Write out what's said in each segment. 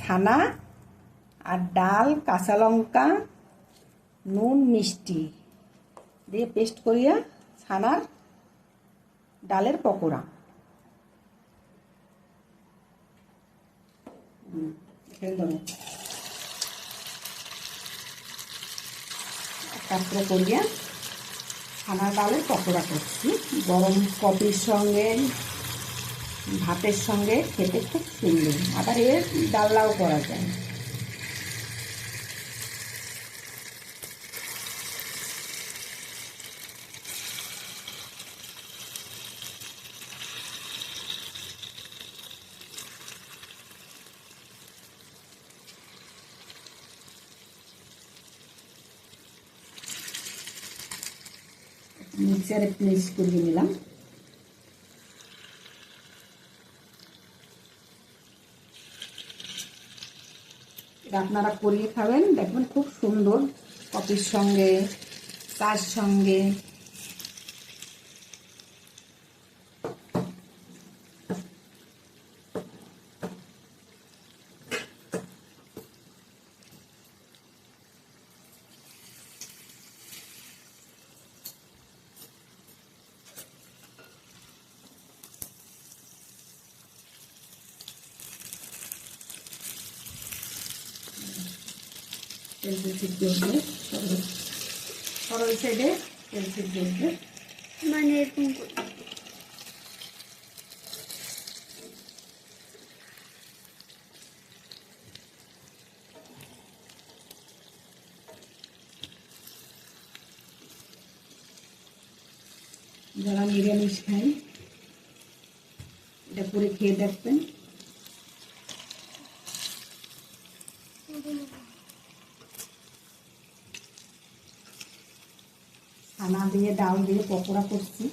ছানা আর ডাল, কাঁচা লঙ্কা, নুন, মিষ্টি। দিয়ে পেস্ট করিয়া ছানার ডালের পকোড়া। তারপরে করিয়া ছানার ডালের পকোড়া করছি। গরম কফির সঙ্গে ভাতের সঙ্গে খেতে খুব সুন্দর। আবার এর ডাল্লাও করা যায়। মিক্সারে প্লেস করিয়ে নিলাম। আপনারা করিয়ে খাবেন। দেখবেন খুব সুন্দর কফির সঙ্গে চার সঙ্গে তেল সিদ্ধ উঠবে সরল সাইডে তেল সিদ্ধ উঠবে মানে এরকম। যারা নিরামিষ খায় এটা করে খেয়ে দেখবেন ছানা দিয়ে ডাল দিয়ে পকোড়া করছি।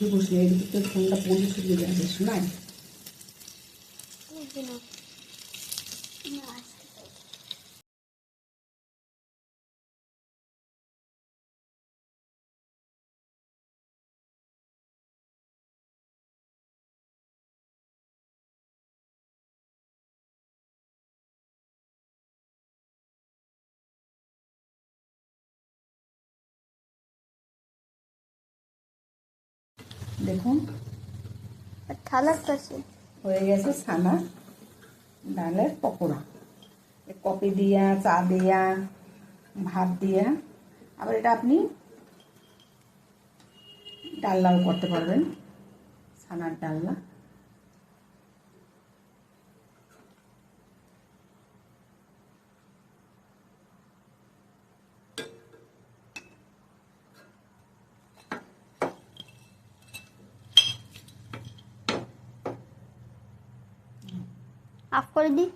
উঠে বসে এদিকে তো ফোনটা পড়ে শুকিয়ে যাবে শোনায়? দেখুন। হয়ে গেছে ছানা ডালের পকোড়া। কপি কফি দিয়া চা দিয়া ভাত দিয়া। আবার এটা আপনি ডালনাও করতে পারবেন ছানার ডালনা অফ করে দিই